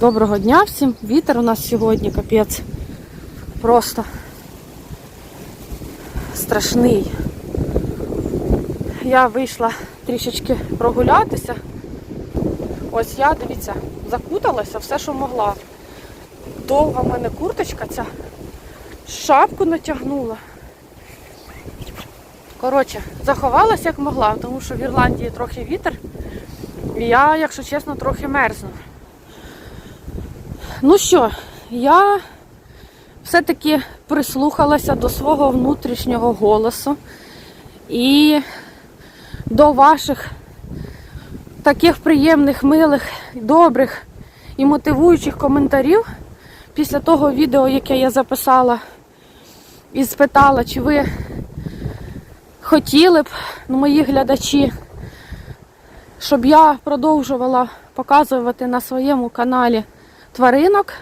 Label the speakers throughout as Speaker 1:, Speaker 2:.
Speaker 1: Доброго дня всім. Вітер у нас сьогодні капець. Просто страшний. Я вийшла трішечки прогулятися. Ось я, дивіться, закуталася все, що могла. Довга в мене курточка ця. Шапку натягнула. Коротше, заховалася як могла, тому що в Ірландії трохи вітер. І я, якщо чесно, трохи мерзну. Ну що, я все-таки прислухалася до свого внутрішнього голосу і до ваших таких приємних, милих, добрих і мотивуючих коментарів після того відео, яке я записала і спитала, чи ви хотіли б, ну, мої глядачі, щоб я продовжувала показувати на своєму каналі тваринок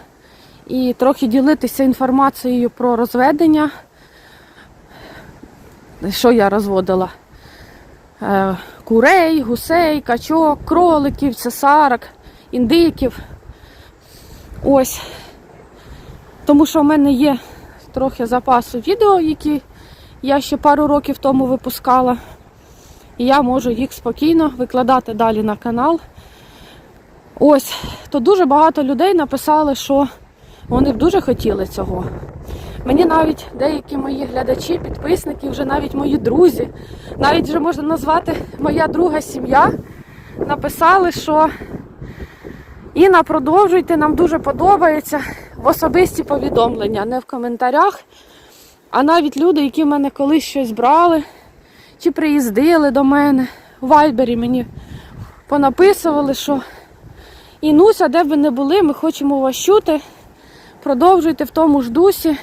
Speaker 1: і трохи ділитися інформацією про розведення. Що я розводила? Е, Курей, гусей, качок, кроликів, цесарок, індиків. Ось. Тому що в мене є трохи запасу відео, які я ще пару років тому випускала. І я можу їх спокійно викладати далі на канал. Ось, то дуже багато людей написали, що вони б дуже хотіли цього. Мені навіть деякі мої глядачі, підписники, вже навіть мої друзі, навіть вже можна назвати моя друга сім'я, написали, що Інна, продовжуйте, нам дуже подобається в особисті повідомлення, не в коментарях, а навіть люди, які в мене колись щось брали, чи приїздили до мене, в Вайбері мені понаписували, що Інуся, де б ви не були, ми хочемо вас чути. Продовжуйте в тому ж дусі.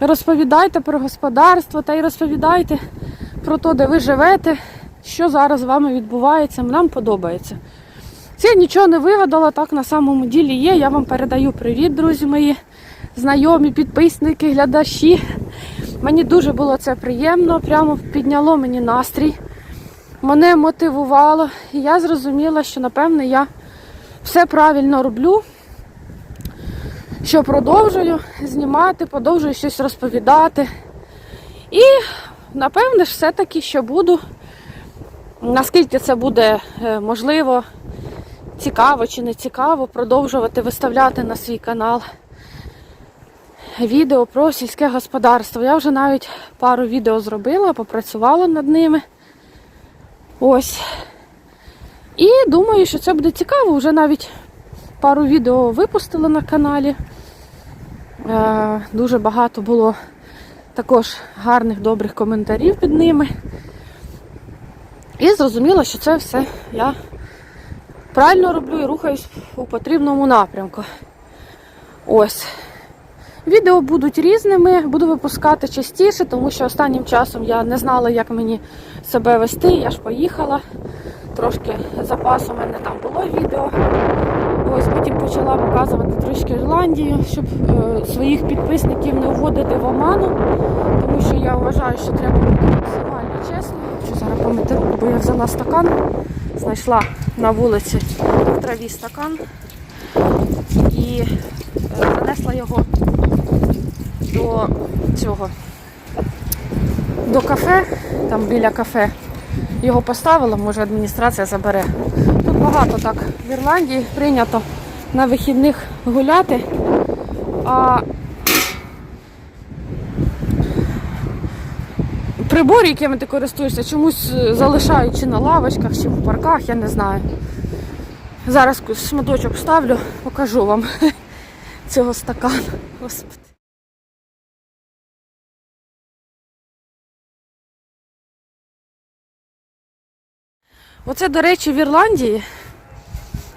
Speaker 1: Розповідайте про господарство та й розповідайте про те, де ви живете, що зараз з вами відбувається. Нам подобається. Це нічого не вигадала, так на самому ділі є. Я вам передаю привіт, друзі мої, знайомі, підписники, глядачі. Мені дуже було це приємно, прямо підняло мені настрій. Мене мотивувало, і я зрозуміла, що напевне я все правильно роблю, що продовжую знімати, продовжую щось розповідати. І, напевне, ж все-таки, що буду, наскільки це буде е, можливо, цікаво чи не цікаво, продовжувати виставляти на свій канал відео про сільське господарство. Я вже навіть пару відео зробила, попрацювала над ними. Ось. І думаю, що це буде цікаво. Вже навіть пару відео випустила на каналі. Е, Дуже багато було також гарних, добрих коментарів під ними. І зрозуміла, що це все я правильно роблю і рухаюсь у потрібному напрямку. Ось. Відео будуть різними, буду випускати частіше, тому що останнім часом я не знала, як мені себе вести. Я ж поїхала. Трошки запасу у мене там було відео. Ось потім почала показувати трішки Ірландію, щоб е, своїх підписників не вводити в оману, тому що я вважаю, що треба бути максимально чесною. Хочу зараз помити руку, бо я взяла стакан, знайшла на вулиці в траві стакан і е, його до цього до кафе, там біля кафе. Його поставила, може адміністрація забере. Тут багато так в Ірландії прийнято на вихідних гуляти. А прибори, якими ти користуєшся, чомусь залишають чи на лавочках, чи в парках, я не знаю. Зараз шматочок ставлю, покажу вам цього стакану. Господи. Оце, до речі, в Ірландії.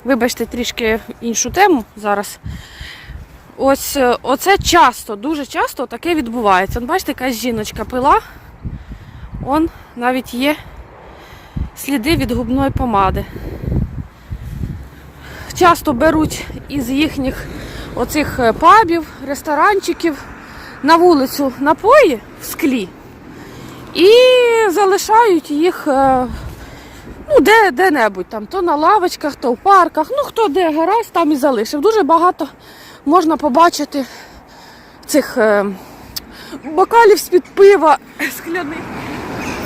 Speaker 1: Вибачте, трішки іншу тему зараз. Ось е, оце часто, дуже часто таке відбувається. Бачите, якась жіночка пила. Он навіть є сліди від губної помади. Часто беруть із їхніх оцих е, пабів, ресторанчиків на вулицю напої в склі і залишають їх е, Ну, де, де-небудь там, то на лавочках, то в парках. Ну, хто де гаразд, там і залишив. Дуже багато можна побачити цих е, бокалів з-під пива скляних.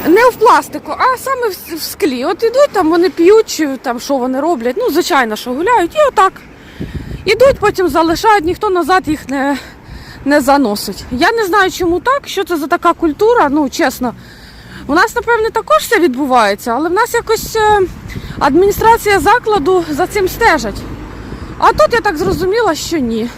Speaker 1: Не в пластику, а саме в, в склі. От ідуть там, вони п'ють, там що вони роблять. Ну, звичайно, що гуляють, і отак. Ідуть, потім залишають, ніхто назад їх не, не заносить. Я не знаю, чому так, що це за така культура, ну чесно. У нас, напевне, також це відбувається, але в нас якось е, адміністрація закладу за цим стежить. А тут я так зрозуміла, що ні.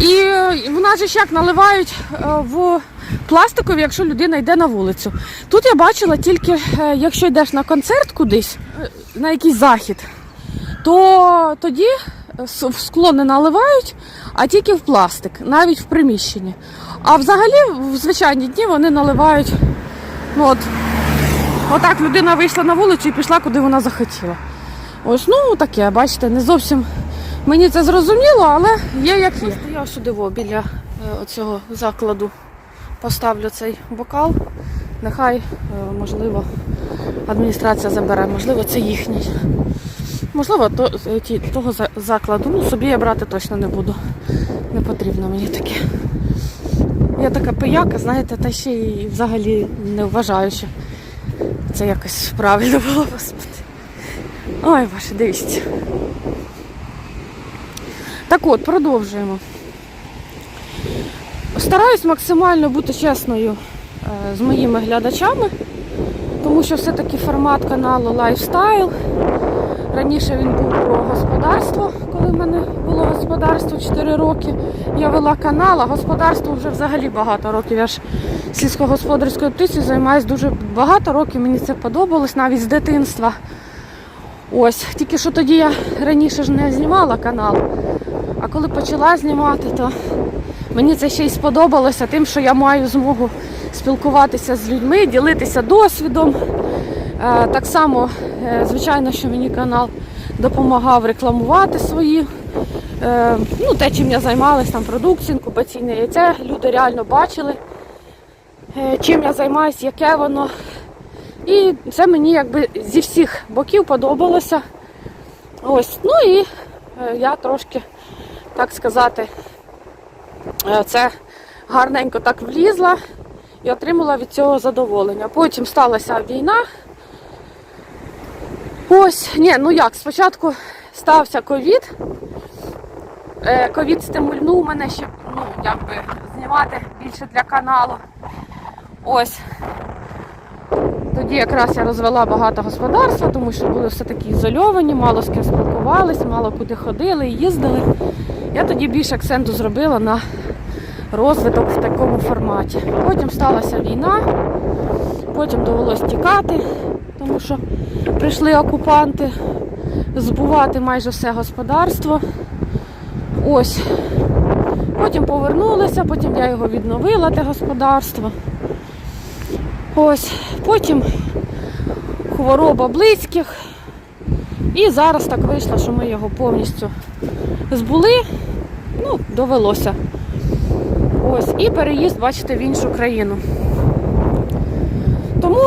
Speaker 1: І е, в нас же ж як наливають е, в пластикові, якщо людина йде на вулицю. Тут я бачила тільки, якщо йдеш на концерт кудись, на якийсь захід, то тоді в скло не наливають, а тільки в пластик, навіть в приміщенні. А взагалі в звичайні дні вони наливають. Ну от, отак людина вийшла на вулицю і пішла, куди вона захотіла. Ось, ну таке, бачите, не зовсім мені це зрозуміло, але є як є. Я сюди біля е, оцього закладу поставлю цей бокал. Нехай, е, можливо, адміністрація забере, можливо, це їхній. Можливо, то, е, того закладу. Ну, собі я брати точно не буду. Не потрібно мені таке. Я така пияка, знаєте, та ще й взагалі не вважаю, що це якось правильно було, господи. Ой, боже, дивіться. Так от, продовжуємо. Стараюсь максимально бути чесною е, з моїми глядачами, тому що все-таки формат каналу Lifestyle. Раніше він був про господарство, коли в мене було господарство 4 роки. Я вела канал, а господарство вже взагалі багато років. Я ж сільськогосподарською птицею займаюся дуже багато років. Мені це подобалось навіть з дитинства. Ось, тільки що тоді я раніше ж не знімала канал. А коли почала знімати, то мені це ще й сподобалося тим, що я маю змогу спілкуватися з людьми, ділитися досвідом. Е, Так само, е, звичайно, що мені канал допомагав рекламувати свої. е, Ну, те, чим я займалась, там продукцію, інкубаційне яйце. Люди реально бачили, чим я займаюся, яке воно. І це мені якби зі всіх боків подобалося. Ось, ну і я трошки, так сказати, це гарненько так влізла і отримала від цього задоволення. Потім сталася війна. Ось, ні, ну як, спочатку стався ковід. Е, Ковід стимульнув мене, щоб ну, якби, знімати більше для каналу. Ось. Тоді якраз я розвела багато господарства, тому що були все таки ізольовані, мало з ким спілкувалися, мало куди ходили і їздили. Я тоді більше акценту зробила на розвиток в такому форматі. Потім сталася війна, потім довелось тікати, тому що прийшли окупанти збувати майже все господарство. Ось. Потім повернулися, потім я його відновила, те господарство. Ось, потім хвороба близьких. І зараз так вийшло, що ми його повністю збули. Ну, довелося. Ось, і переїзд, бачите, в іншу країну. Тому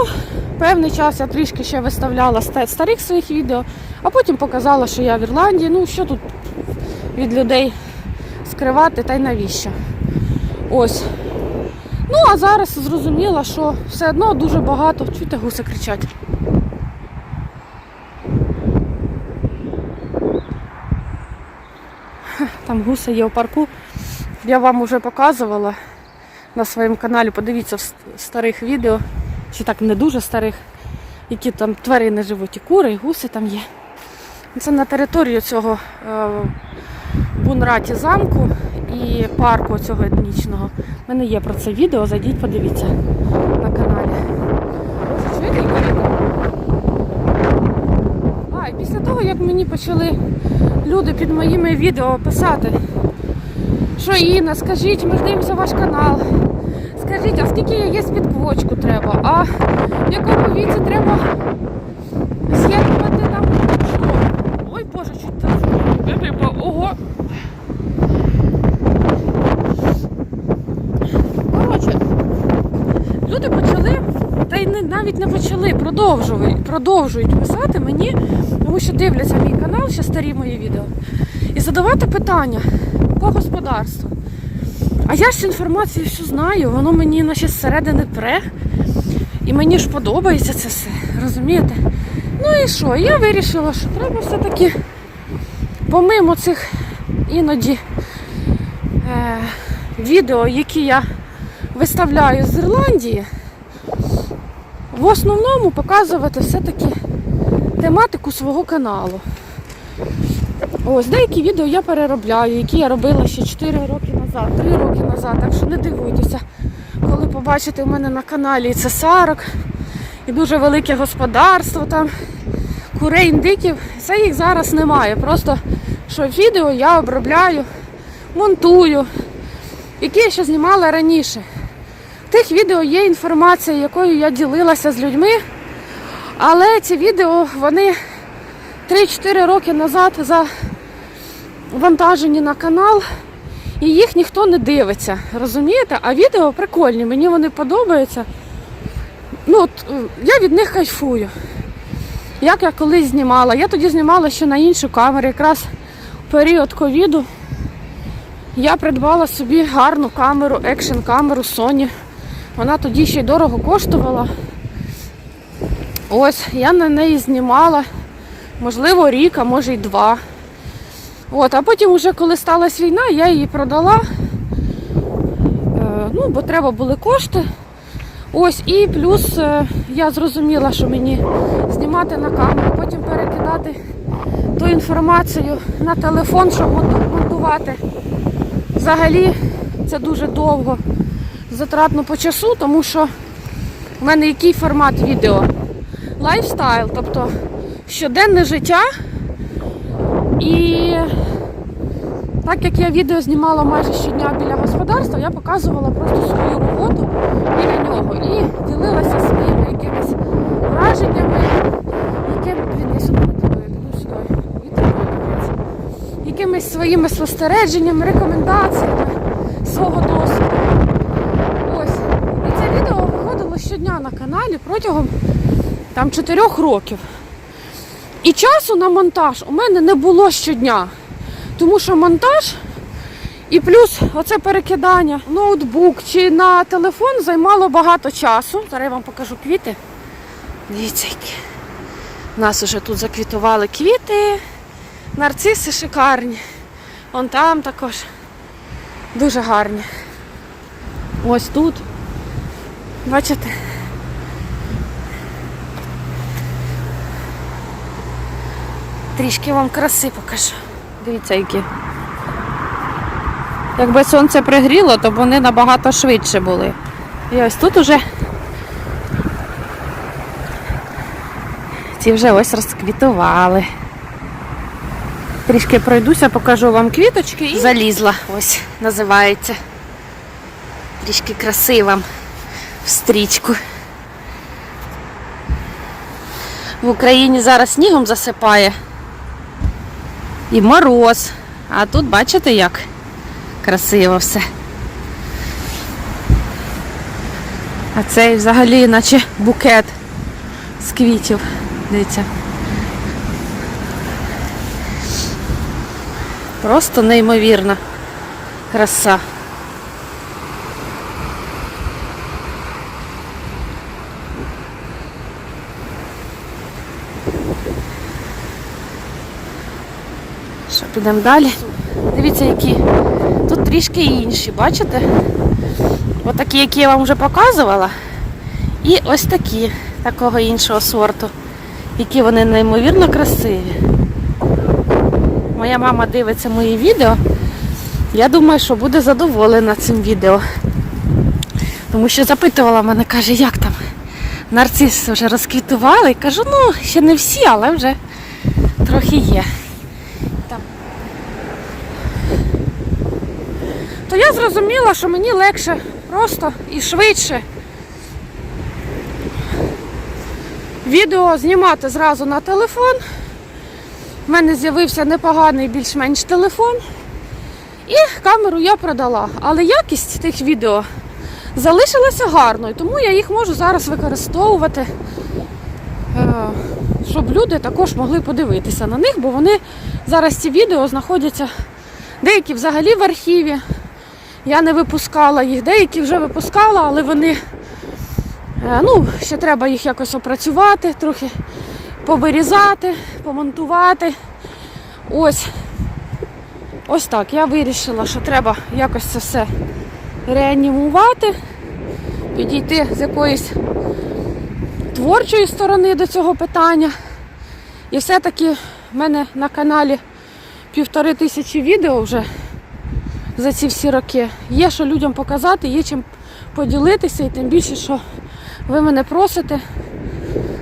Speaker 1: певний час я трішки ще виставляла старих своїх відео, а потім показала, що я в Ірландії. Ну, що тут від людей скривати та й навіщо. Ось. Ну, а зараз зрозуміла, що все одно дуже багато. Чуєте, гуси кричать. Там гуси є у парку. Я вам вже показувала на своєму каналі. Подивіться в старих відео, чи так не дуже старих, які там тварини живуть, і кури, і гуси там є. Це на території цього е, Бунраті замку і парку цього етнічного. У мене є про це відео, зайдіть, подивіться на каналі. А, і після того, як мені почали люди під моїми відео писати, що Інна, скажіть, ми дивимося ваш канал. Скажіть, а скільки яєць під квочку треба? А в якому віці треба з'єднувати там? Що? Ой Боже, чуть там. Типу, ого. Коротше, люди почали, та й не навіть не почали, продовжують, продовжують писати мені, тому що дивляться мій канал, ще старі мої відео, і задавати питання по господарству. А я ж інформацію всю знаю, воно мені наче зсередини пре. І мені ж подобається це все, розумієте? Ну і що? Я вирішила, що треба все-таки помимо цих іноді е, відео, які я виставляю з Ірландії, в основному показувати все-таки тематику свого каналу. Ось деякі відео я переробляю, які я робила ще 4 роки назад, 3 роки назад. Так що не дивуйтеся, коли побачите в мене на каналі це сарок і дуже велике господарство там, курей, індиків. Це їх зараз немає. Просто що відео я обробляю, монтую, які я ще знімала раніше. В тих відео є інформація, якою я ділилася з людьми, але ці відео вони 3-4 роки назад завантажені на канал, і їх ніхто не дивиться. Розумієте? А відео прикольні, мені вони подобаються. Ну, от, е, я від них кайфую. Як я колись знімала. Я тоді знімала ще на іншу камеру, якраз в період ковіду. Я придбала собі гарну камеру, екшн камеру Sony. Вона тоді ще й дорого коштувала. Ось, я на неї знімала, можливо, рік, а може й два. От, а потім, вже коли сталася війна, я її продала. Е, ну, бо треба були кошти. Ось, і плюс е, я зрозуміла, що мені знімати на камеру, потім перекидати ту інформацію на телефон, щоб монту- монтувати. Взагалі це дуже довго затратно по часу, тому що в мене який формат відео? Лайфстайл, тобто щоденне життя. І так як я відео знімала майже щодня біля господарства, я показувала просто свою роботу біля нього і ділилася своїми якимись враженнями, яким він якимись своїми спостереженнями, рекомендаціями свого досвіду. Ось. І це відео виходило щодня на каналі протягом там 4 років. І часу на монтаж у мене не було щодня. Тому що монтаж і плюс оце перекидання ноутбук чи на телефон займало багато часу. Зараз я вам покажу квіти. Дивіться, які. У нас вже тут заквітували квіти. Нарциси шикарні. Вон там також. Дуже гарні. Ось тут. Бачите? Трішки вам краси покажу. Дивіться, які. Якби сонце пригріло, то б вони набагато швидше були. І ось тут уже ці вже ось розквітували. Трішки пройдуся, покажу вам квіточки і залізла. Ось називається. Трішки краси вам в стрічку. В Україні зараз снігом засипає. І мороз. А тут бачите, як красиво все. А цей взагалі наче букет з квітів. Дивіться. Просто неймовірна краса. Підемо далі? Дивіться, які. Тут трішки інші, бачите? Отакі, які я вам вже показувала. І ось такі, такого іншого сорту. Які вони неймовірно красиві. Моя мама дивиться мої відео. Я думаю, що буде задоволена цим відео. Тому що запитувала мене, каже, як там нарциси вже розквітували. Кажу, ну, ще не всі, але вже трохи є. То я зрозуміла, що мені легше просто і швидше відео знімати зразу на телефон. У мене з'явився непоганий більш-менш телефон. І камеру я продала. Але якість тих відео залишилися гарно, і тому я їх можу зараз використовувати, е, щоб люди також могли подивитися на них, бо вони зараз ці відео знаходяться деякі взагалі в архіві. Я не випускала їх, деякі вже випускала, але вони е, ну, ще треба їх якось опрацювати, трохи повирізати, помонтувати. Ось. Ось так. Я вирішила, що треба якось це все реанімувати, підійти з якоїсь творчої сторони до цього питання. І все-таки в мене на каналі півтори тисячі відео вже за ці всі роки. Є що людям показати, є чим поділитися, і тим більше, що ви мене просите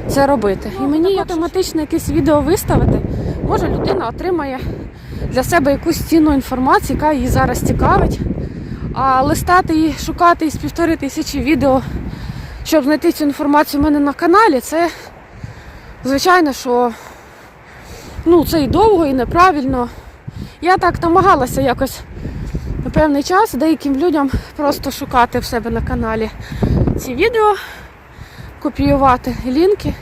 Speaker 1: це робити. І мені як автоматично якесь відео виставити, може людина отримає для себе якусь цінну інформацію, яка її зараз цікавить. А листати і шукати із півтори тисячі відео, щоб знайти цю інформацію в мене на каналі, це звичайно, що ну, це і довго, і неправильно. Я так намагалася якось певний час деяким людям просто шукати в себе на каналі ці відео, копіювати лінки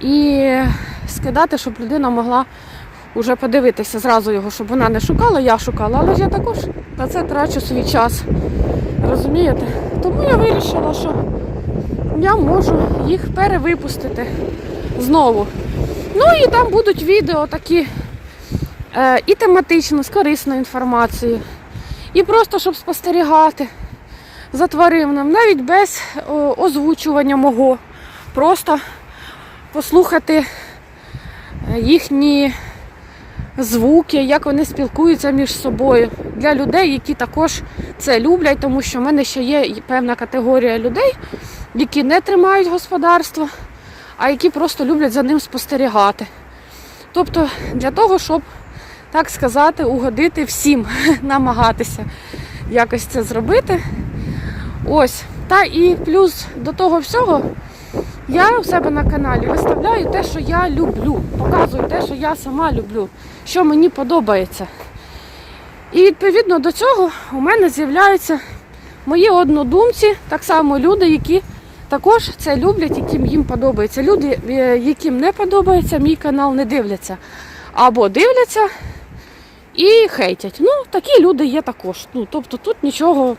Speaker 1: і скидати, щоб людина могла вже подивитися зразу його, щоб вона не шукала, я шукала, але я також на це трачу свій час. Розумієте? Тому я вирішила, що я можу їх перевипустити знову. Ну і там будуть відео такі е, і тематично, з корисною інформацією, і просто щоб спостерігати за тваринами, навіть без озвучування мого. Просто послухати е, їхні звуки, як вони спілкуються між собою. Для людей, які також це люблять, тому що в мене ще є певна категорія людей, які не тримають господарство, а які просто люблять за ним спостерігати. Тобто для того, щоб, так сказати, угодити всім, намагатися якось це зробити. Ось. Та і плюс до того всього я у себе на каналі виставляю те, що я люблю, показую те, що я сама люблю, що мені подобається. І відповідно до цього у мене з'являються мої однодумці, так само люди, які також це люблять, яким їм подобається. Люди, е, яким не подобається, мій канал не дивляться. Або дивляться і хейтять. Ну, такі люди є також. Ну, тобто тут нічого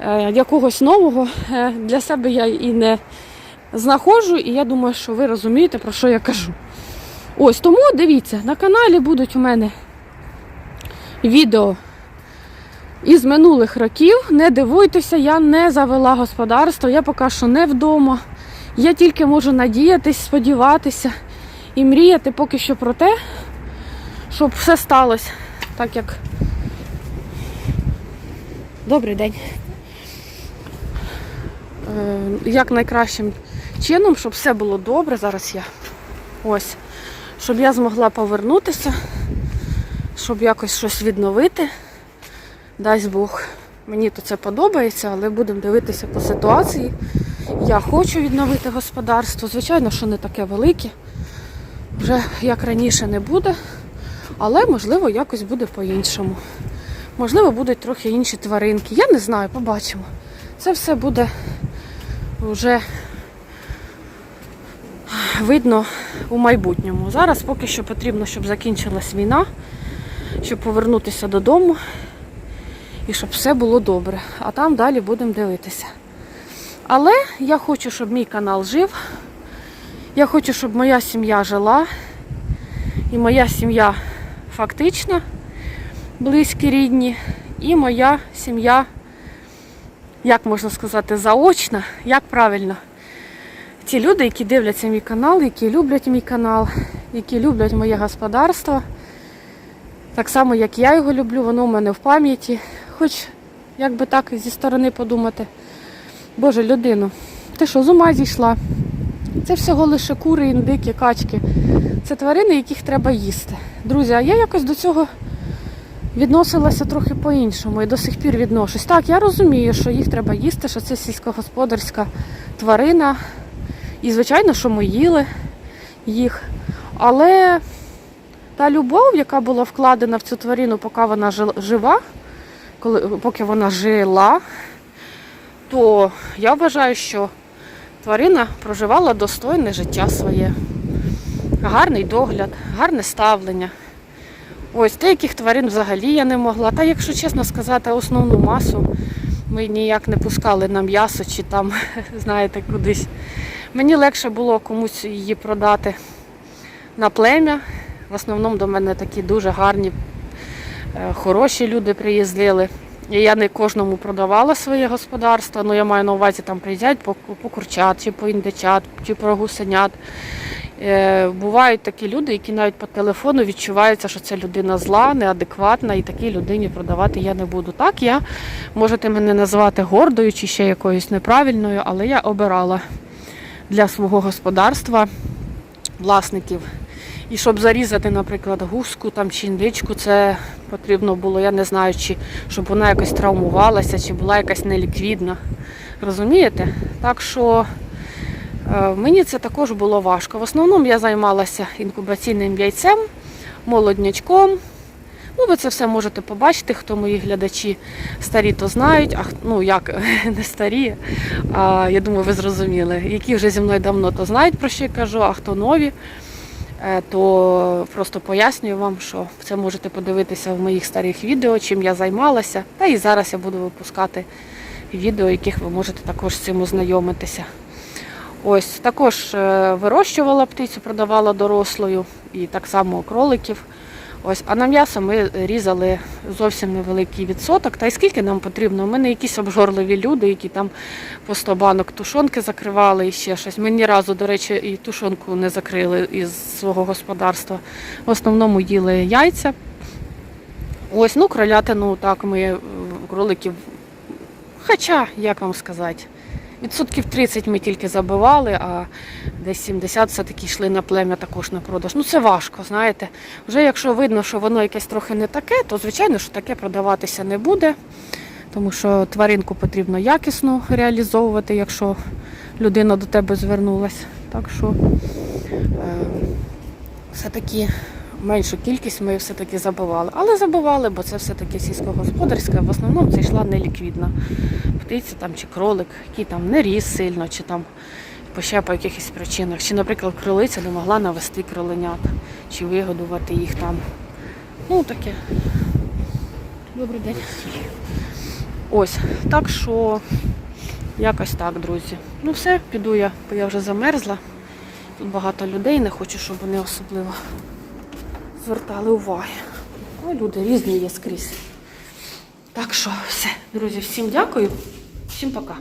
Speaker 1: е, якогось нового е, для себе я і не знаходжу, і я думаю, що ви розумієте, про що я кажу. Ось тому дивіться, на каналі будуть у мене відео із минулих років. Не дивуйтеся, я не завела господарство, я поки що не вдома. Я тільки можу надіятись, сподіватися і мріяти поки що про те, щоб все сталося так, як. Добрий день. Е, Як найкращим чином, щоб все було добре. Зараз я ось, щоб я змогла повернутися, щоб якось щось відновити. Дасть Бог. Мені то це подобається, але будемо дивитися по ситуації. Я хочу відновити господарство. Звичайно, що не таке велике. Вже як раніше не буде, але можливо якось буде по-іншому. Можливо, будуть трохи інші тваринки. Я не знаю, побачимо. Це все буде вже видно у майбутньому. Зараз поки що потрібно, щоб закінчилась війна, щоб повернутися додому і щоб все було добре. А там далі будемо дивитися. Але я хочу, щоб мій канал жив. Я хочу, щоб моя сім'я жила. І моя сім'я фактична, близькі рідні, і моя сім'я, як можна сказати, заочна, як правильно. Ті люди, які дивляться мій канал, які люблять мій канал, які люблять моє господарство. Так само, як я його люблю, воно в мене в пам'яті. Хоч, як би так зі сторони подумати, Боже, людину, ти що, з ума зійшла? Це всього лише кури, індики, качки. Це тварини, яких треба їсти. Друзі, а я якось до цього відносилася трохи по-іншому і до сих пір відношусь. Так, я розумію, що їх треба їсти, що це сільськогосподарська тварина. І, звичайно, що ми їли їх. Але та любов, яка була вкладена в цю тварину, поки вона жива, коли, поки вона жила, то я вважаю, що тварина проживала достойне життя своє. Гарний догляд, гарне ставлення. Ось деяких тварин взагалі я не могла. Та якщо чесно сказати, основну масу ми ніяк не пускали на м'ясо чи там, знаєте, кудись. Мені легше було комусь її продати на плем'я. В основному до мене такі дуже гарні, е, хороші люди приїздили. Я не кожному продавала своє господарство, ну я маю на увазі там приїздять по, по курчат, чи по індичат, чи по гусенят. Е, бувають такі люди, які навіть по телефону відчуваються, що це людина зла, неадекватна, і такій людині продавати я не буду. Так, я можете мене назвати гордою чи ще якоюсь неправильною, але я обирала для свого господарства власників. І щоб зарізати, наприклад, гуску там чи індичку, це потрібно було, я не знаю, чи щоб вона якось травмувалася, чи була якась неліквідна. Розумієте? Так що е, мені це також було важко. В основному я займалася інкубаційним яйцем, молоднячком. Ну, ви це все можете побачити, хто мої глядачі старі, то знають, а ну як не старі, а я думаю, ви зрозуміли. Які вже зі мною давно, то знають про що я кажу, а хто нові, то просто пояснюю вам, що це можете подивитися в моїх старих відео, чим я займалася. Та і зараз я буду випускати відео, яких ви можете також з цим ознайомитися. Ось також е, вирощувала птицю, продавала дорослою і так само кроликів. Ось, а на м'ясо ми різали зовсім невеликий відсоток. Та й скільки нам потрібно? У мене якісь обжорливі люди, які там по 100 банок тушонки закривали і ще щось. Ми ні разу, до речі, і тушонку не закрили із свого господарства. В основному їли яйця. Ось, ну, кролятину, так, ми е, кроликів. Хоча, як вам сказати, відсотків 30 ми тільки забивали, а десь 70 все-таки йшли на плем'я також на продаж. Ну це важко, знаєте. Вже якщо видно, що воно якесь трохи не таке, то звичайно, що таке продаватися не буде. Тому що тваринку потрібно якісно реалізовувати, якщо людина до тебе звернулася. Так що е, все-таки меншу кількість ми все-таки забивали. Але забивали, бо це все-таки сільськогосподарське, в основному це йшла неліквідна птиця там, чи кролик, який там не ріс сильно, чи там ще по якихось причинах. Чи, наприклад, кролиця не могла навести кроленят, чи вигодувати їх там. Ну таке. Добрий день. Ось, так що якось так, друзі. Ну все, піду я, бо я вже замерзла. Тут багато людей, не хочу, щоб вони особливо звертали уваги. Ну, люди різні є скрізь. Так що все, друзі, всім дякую, всім пока.